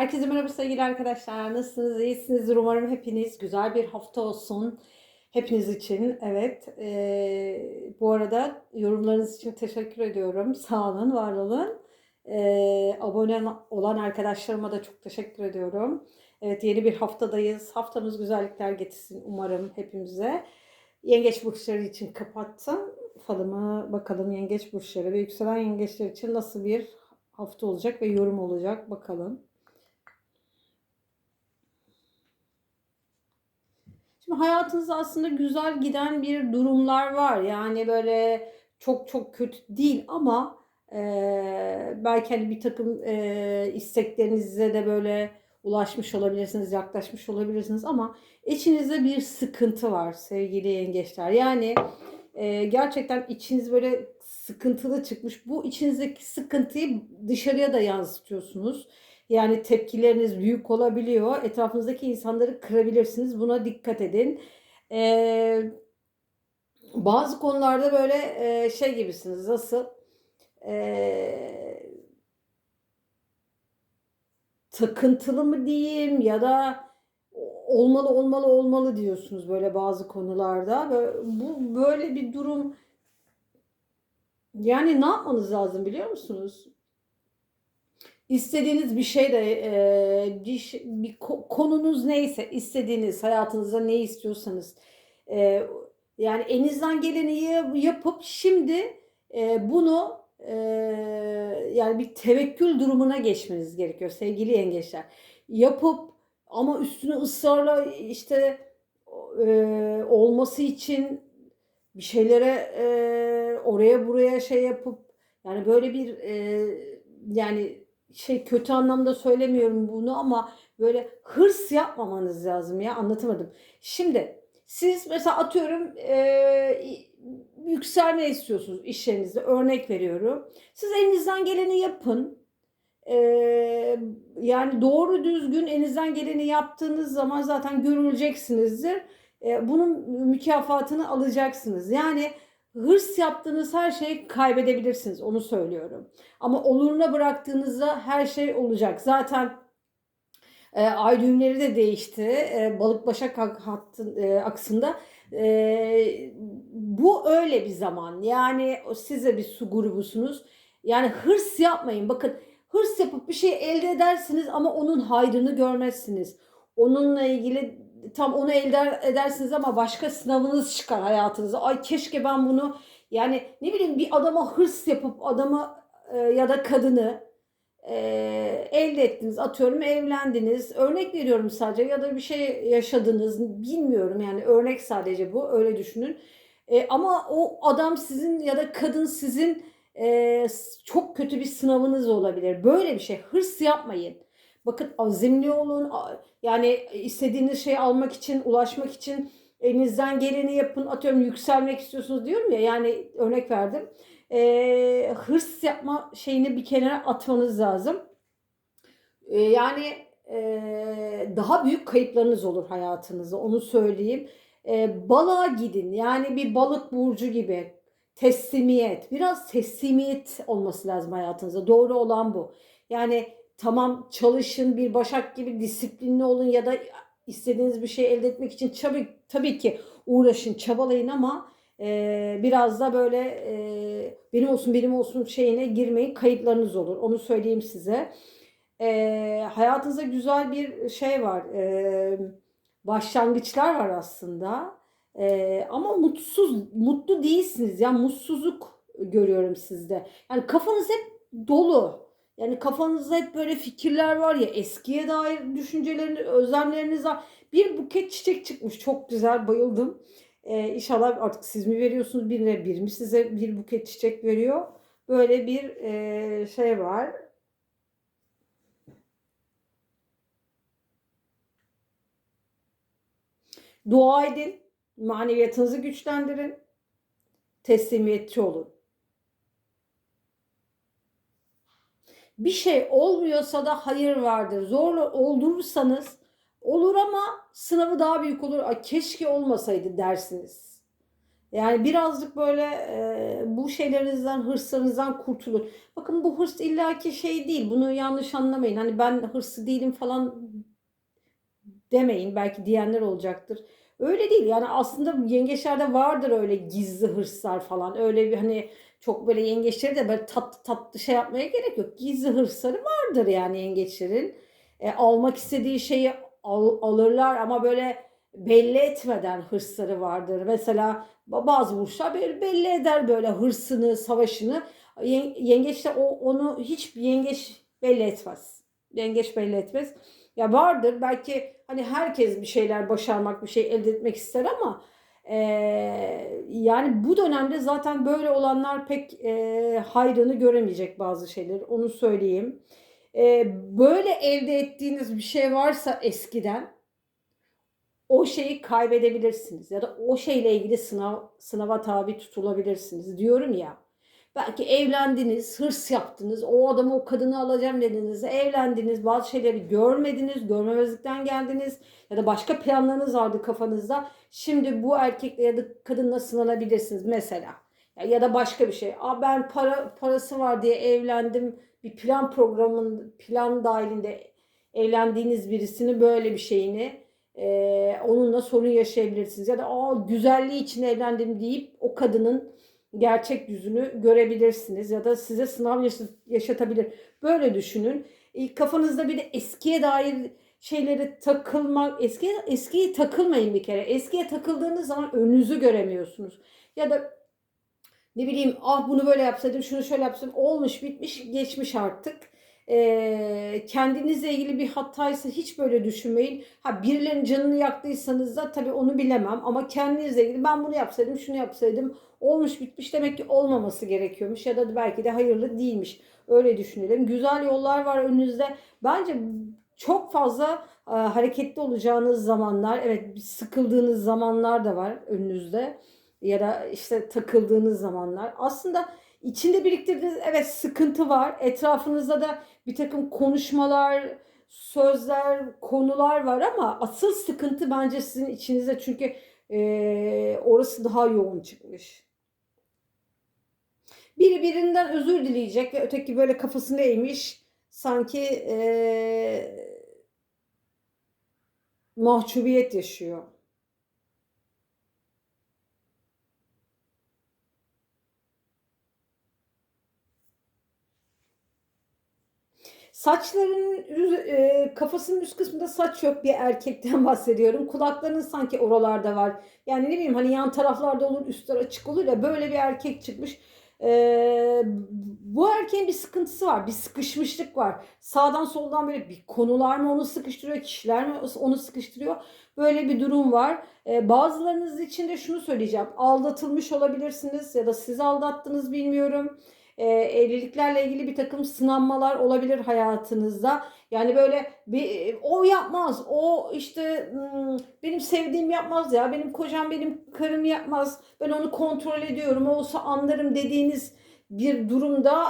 Herkese merhaba sevgili arkadaşlar. Nasılsınız? İyisinizdir. Umarım hepiniz güzel bir hafta olsun. Hepiniz için. Evet. Ee, bu arada yorumlarınız için teşekkür ediyorum. Sağ olun, var olun. Ee, abone olan arkadaşlarıma da çok teşekkür ediyorum. Evet yeni bir haftadayız. Haftamız güzellikler getirsin umarım hepimize. Yengeç burçları için kapattım. Falımı bakalım yengeç burçları ve yükselen yengeçler için nasıl bir hafta olacak ve yorum olacak bakalım. Şimdi hayatınızda aslında güzel giden bir durumlar var. Yani böyle çok çok kötü değil ama e, belki hani bir takım e, isteklerinize de böyle ulaşmış olabilirsiniz, yaklaşmış olabilirsiniz ama içinizde bir sıkıntı var sevgili yengeçler. Yani e, gerçekten içiniz böyle sıkıntılı çıkmış. Bu içinizdeki sıkıntıyı dışarıya da yansıtıyorsunuz. Yani tepkileriniz büyük olabiliyor. Etrafınızdaki insanları kırabilirsiniz. Buna dikkat edin. Ee, bazı konularda böyle e, şey gibisiniz. Nasıl? Ee, takıntılı mı diyeyim ya da olmalı olmalı olmalı diyorsunuz böyle bazı konularda. Bu böyle bir durum yani ne yapmanız lazım biliyor musunuz? İstediğiniz bir şey de e, bir, konunuz neyse istediğiniz hayatınızda ne istiyorsanız e, yani elinizden geleni yapıp şimdi e, bunu yani bir tevekkül durumuna geçmeniz gerekiyor sevgili yengeçler. Yapıp ama üstüne ısrarla işte olması için bir şeylere oraya buraya şey yapıp yani böyle bir yani şey kötü anlamda söylemiyorum bunu ama böyle hırs yapmamanız lazım ya anlatamadım. Şimdi siz mesela atıyorum e, yükselme istiyorsunuz iş yerinizde örnek veriyorum. Siz elinizden geleni yapın. E, yani doğru düzgün elinizden geleni yaptığınız zaman zaten görüleceksinizdir. E, bunun mükafatını alacaksınız. Yani hırs yaptığınız her şeyi kaybedebilirsiniz onu söylüyorum. Ama oluruna bıraktığınızda her şey olacak. Zaten e, ay düğümleri de değişti. E, balık başak hattı, e, aksında. E, bu öyle bir zaman. Yani siz de bir su grubusunuz. Yani hırs yapmayın. Bakın hırs yapıp bir şey elde edersiniz ama onun hayrını görmezsiniz. Onunla ilgili tam onu elde edersiniz ama başka sınavınız çıkar hayatınıza. Ay keşke ben bunu yani ne bileyim bir adama hırs yapıp adama e, ya da kadını e, elde ettiniz. Atıyorum evlendiniz. Örnek veriyorum sadece ya da bir şey yaşadınız. Bilmiyorum yani örnek sadece bu. Öyle düşünün. E, ama o adam sizin ya da kadın sizin e, çok kötü bir sınavınız olabilir. Böyle bir şey. Hırs yapmayın. Bakın azimli olun. Yani istediğiniz şeyi almak için, ulaşmak için elinizden geleni yapın. Atıyorum yükselmek istiyorsunuz diyorum ya. Yani örnek verdim. Ee, hırs yapma şeyini bir kenara atmanız lazım. Ee, yani e, daha büyük kayıplarınız olur hayatınızda. Onu söyleyeyim. Ee, balığa gidin. Yani bir balık burcu gibi teslimiyet. Biraz teslimiyet olması lazım hayatınızda. Doğru olan bu. Yani tamam çalışın bir başak gibi disiplinli olun ya da istediğiniz bir şey elde etmek için tabii, tabii ki uğraşın çabalayın ama e, biraz da böyle e, benim olsun benim olsun şeyine girmeyin kayıplarınız olur. Onu söyleyeyim size. E, hayatınızda güzel bir şey var e, başlangıçlar var aslında. E, ama mutsuz mutlu değilsiniz. Ya mutsuzluk görüyorum sizde. Yani kafanız hep dolu yani kafanızda hep böyle fikirler var ya eskiye dair düşünceleriniz, özlemleriniz var. Bir buket çiçek çıkmış. Çok güzel bayıldım. Ee, inşallah artık siz mi veriyorsunuz birine bir mi size bir buket çiçek veriyor. Böyle bir e, şey var. Dua edin. Maneviyatınızı güçlendirin. Teslimiyetçi olun. Bir şey olmuyorsa da hayır vardır. Zorla oldurursanız olur ama sınavı daha büyük olur. Ay, keşke olmasaydı dersiniz. Yani birazcık böyle e, bu şeylerinizden, hırslarınızdan kurtulun. Bakın bu hırs illaki şey değil. Bunu yanlış anlamayın. Hani ben hırslı değilim falan demeyin. Belki diyenler olacaktır. Öyle değil. Yani aslında yengeçlerde vardır öyle gizli hırslar falan. Öyle bir hani çok böyle yengeçleri de böyle tatlı tatlı şey yapmaya gerek yok. Gizli hırsları vardır yani yengeçlerin. E, almak istediği şeyi al, alırlar ama böyle belli etmeden hırsları vardır. Mesela bazı burçlar belli eder böyle hırsını, savaşını. Yengeç de o, onu hiç yengeç belli etmez. Yengeç belli etmez. Ya vardır belki hani herkes bir şeyler başarmak, bir şey elde etmek ister ama e, yani bu dönemde zaten böyle olanlar pek e, hayrını göremeyecek bazı şeyler. Onu söyleyeyim. E, böyle elde ettiğiniz bir şey varsa eskiden o şeyi kaybedebilirsiniz ya da o şeyle ilgili sınav sınava tabi tutulabilirsiniz diyorum ya. Belki evlendiniz, hırs yaptınız, o adamı o kadını alacağım dediniz, evlendiniz, bazı şeyleri görmediniz, görmemezlikten geldiniz ya da başka planlarınız vardı kafanızda. Şimdi bu erkekle ya da kadınla sınanabilirsiniz mesela. Ya da başka bir şey. Aa ben para parası var diye evlendim. Bir plan programın plan dahilinde evlendiğiniz birisini böyle bir şeyini e, onunla sorun yaşayabilirsiniz. Ya da Aa, güzelliği için evlendim deyip o kadının gerçek yüzünü görebilirsiniz ya da size sınav yaşatabilir. Böyle düşünün. Kafanızda bir de eskiye dair şeyleri takılmak, eskiye, eskiye takılmayın bir kere. Eskiye takıldığınız zaman önünüzü göremiyorsunuz. Ya da ne bileyim ah bunu böyle yapsaydım, şunu şöyle yapsaydım. Olmuş, bitmiş, geçmiş artık e, kendinizle ilgili bir hataysa hiç böyle düşünmeyin. Ha birilerinin canını yaktıysanız da tabii onu bilemem ama kendinizle ilgili ben bunu yapsaydım, şunu yapsaydım olmuş bitmiş demek ki olmaması gerekiyormuş ya da belki de hayırlı değilmiş. Öyle düşünelim. Güzel yollar var önünüzde. Bence çok fazla e, hareketli olacağınız zamanlar, evet sıkıldığınız zamanlar da var önünüzde ya da işte takıldığınız zamanlar. Aslında içinde biriktirdiğiniz evet sıkıntı var. Etrafınızda da bir takım konuşmalar, sözler, konular var ama asıl sıkıntı bence sizin içinizde çünkü e, orası daha yoğun çıkmış. Biri birinden özür dileyecek ve öteki böyle kafasını eğmiş sanki e, mahcubiyet yaşıyor. Saçların e, kafasının üst kısmında saç yok bir erkekten bahsediyorum. Kulaklarının sanki oralarda var. Yani ne bileyim hani yan taraflarda olur üstler açık olur ya böyle bir erkek çıkmış. Ee, bu erkeğin bir sıkıntısı var. Bir sıkışmışlık var. Sağdan soldan böyle bir konular mı onu sıkıştırıyor, kişiler mi onu sıkıştırıyor. Böyle bir durum var. Ee, bazılarınız için de şunu söyleyeceğim. Aldatılmış olabilirsiniz ya da siz aldattınız bilmiyorum e, evliliklerle ilgili bir takım sınanmalar olabilir hayatınızda. Yani böyle bir, o yapmaz, o işte benim sevdiğim yapmaz ya, benim kocam benim karım yapmaz, ben onu kontrol ediyorum, olsa anlarım dediğiniz bir durumda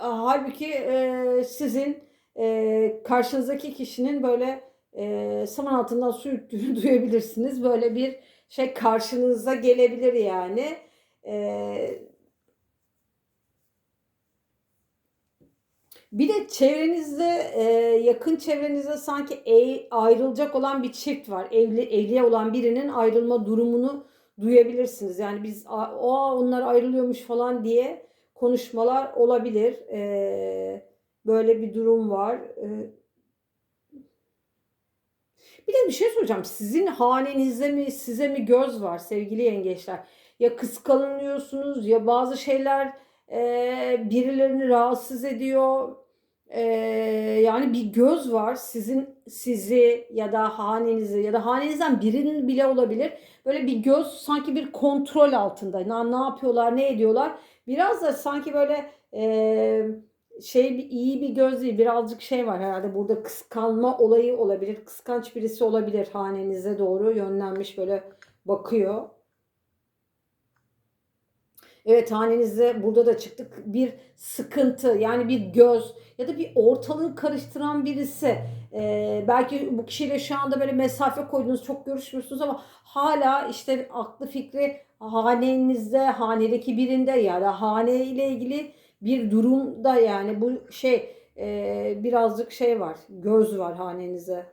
halbuki e, sizin e, karşınızdaki kişinin böyle e, saman altından su yuttuğunu duyabilirsiniz. Böyle bir şey karşınıza gelebilir yani. E, Bir de çevrenizde e, yakın çevrenizde sanki ev, ayrılacak olan bir çift var. Evli evliye olan birinin ayrılma durumunu duyabilirsiniz. Yani biz o onlar ayrılıyormuş falan diye konuşmalar olabilir. E, böyle bir durum var. E, bir de bir şey soracağım. Sizin hanenizde mi size mi göz var sevgili yengeçler? Ya kıskanıyorsunuz ya bazı şeyler e, birilerini rahatsız ediyor e, yani bir göz var sizin sizi ya da hanenizi ya da hanenizden birinin bile olabilir. Böyle bir göz sanki bir kontrol altında. Ne, ne yapıyorlar, ne ediyorlar. Biraz da sanki böyle e, şey iyi bir göz değil. Birazcık şey var herhalde burada kıskanma olayı olabilir. Kıskanç birisi olabilir hanenize doğru yönlenmiş böyle bakıyor. Evet hanenizde burada da çıktık bir sıkıntı yani bir göz ya da bir ortalığı karıştıran birisi Ee, belki bu kişiyle şu anda böyle mesafe koydunuz, çok görüşmüyorsunuz ama hala işte aklı fikri hanenizde, hanedeki birinde ya da hane ile ilgili bir durumda yani bu şey e, birazcık şey var, göz var hanenize.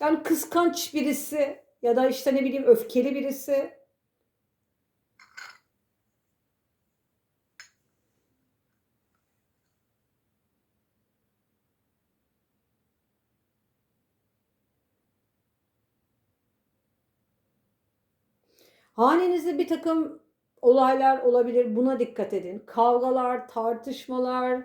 Yani kıskanç birisi ya da işte ne bileyim öfkeli birisi. Hanenizde bir takım olaylar olabilir. Buna dikkat edin. Kavgalar, tartışmalar,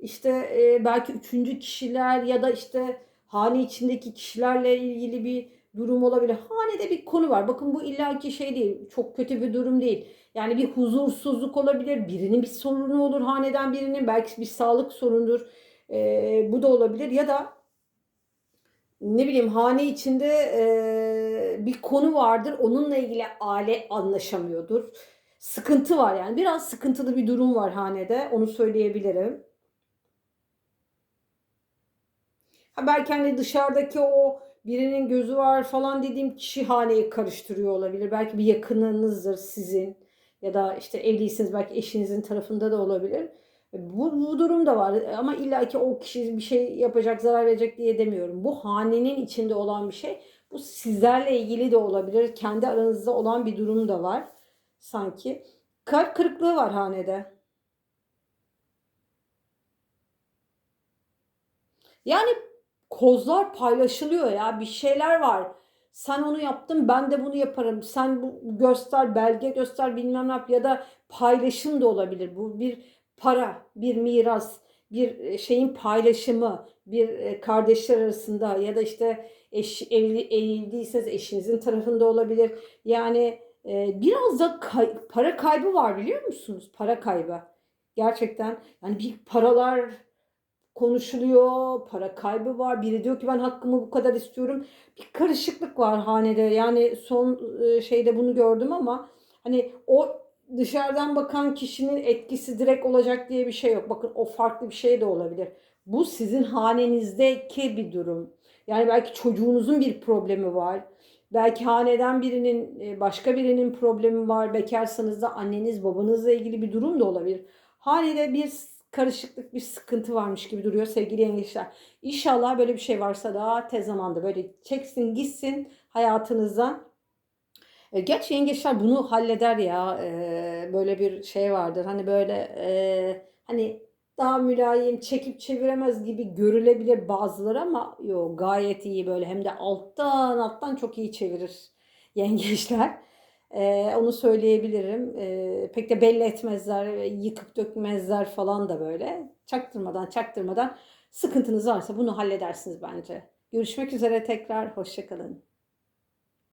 işte e, belki üçüncü kişiler ya da işte hane içindeki kişilerle ilgili bir durum olabilir. Hanede bir konu var. Bakın bu illaki şey değil. Çok kötü bir durum değil. Yani bir huzursuzluk olabilir. Birinin bir sorunu olur haneden birinin. Belki bir sağlık sorunudur. E, bu da olabilir. Ya da ne bileyim hane içinde e, bir konu vardır. Onunla ilgili aile anlaşamıyordur. Sıkıntı var yani. Biraz sıkıntılı bir durum var hanede. Onu söyleyebilirim. Ha belki hani dışarıdaki o birinin gözü var falan dediğim kişi haneyi karıştırıyor olabilir. Belki bir yakınınızdır sizin ya da işte evliyseniz belki eşinizin tarafında da olabilir. Bu, bu durum da var ama illaki o kişi bir şey yapacak, zarar verecek diye demiyorum. Bu hanenin içinde olan bir şey. Bu sizlerle ilgili de olabilir. Kendi aranızda olan bir durum da var sanki. Kalp kırıklığı var hanede. Yani kozlar paylaşılıyor ya bir şeyler var. Sen onu yaptın ben de bunu yaparım. Sen bu göster belge göster bilmem ne yap ya da paylaşım da olabilir. Bu bir para, bir miras, bir e, şeyin paylaşımı, bir e, kardeşler arasında ya da işte eş, evli, evliyseniz eşinizin tarafında olabilir. Yani e, biraz da kay, para kaybı var biliyor musunuz? Para kaybı. Gerçekten yani bir paralar konuşuluyor, para kaybı var. Biri diyor ki ben hakkımı bu kadar istiyorum. Bir karışıklık var hanede. Yani son e, şeyde bunu gördüm ama hani o dışarıdan bakan kişinin etkisi direkt olacak diye bir şey yok. Bakın o farklı bir şey de olabilir. Bu sizin hanenizdeki bir durum. Yani belki çocuğunuzun bir problemi var. Belki haneden birinin e, başka birinin problemi var. Bekarsanız da anneniz babanızla ilgili bir durum da olabilir. Hanede bir karışıklık, bir sıkıntı varmış gibi duruyor sevgili yengeçler. İnşallah böyle bir şey varsa da tez zamanda böyle çeksin gitsin hayatınıza. E, Gerçi yengeçler bunu halleder ya. E, böyle bir şey vardır. Hani böyle e, hani daha mülayim çekip çeviremez gibi görülebilir bazıları ama yo gayet iyi böyle hem de alttan alttan çok iyi çevirir yengeçler. E, onu söyleyebilirim. E, pek de belli etmezler, yıkıp dökmezler falan da böyle. Çaktırmadan çaktırmadan sıkıntınız varsa bunu halledersiniz bence. Görüşmek üzere tekrar. Hoşçakalın.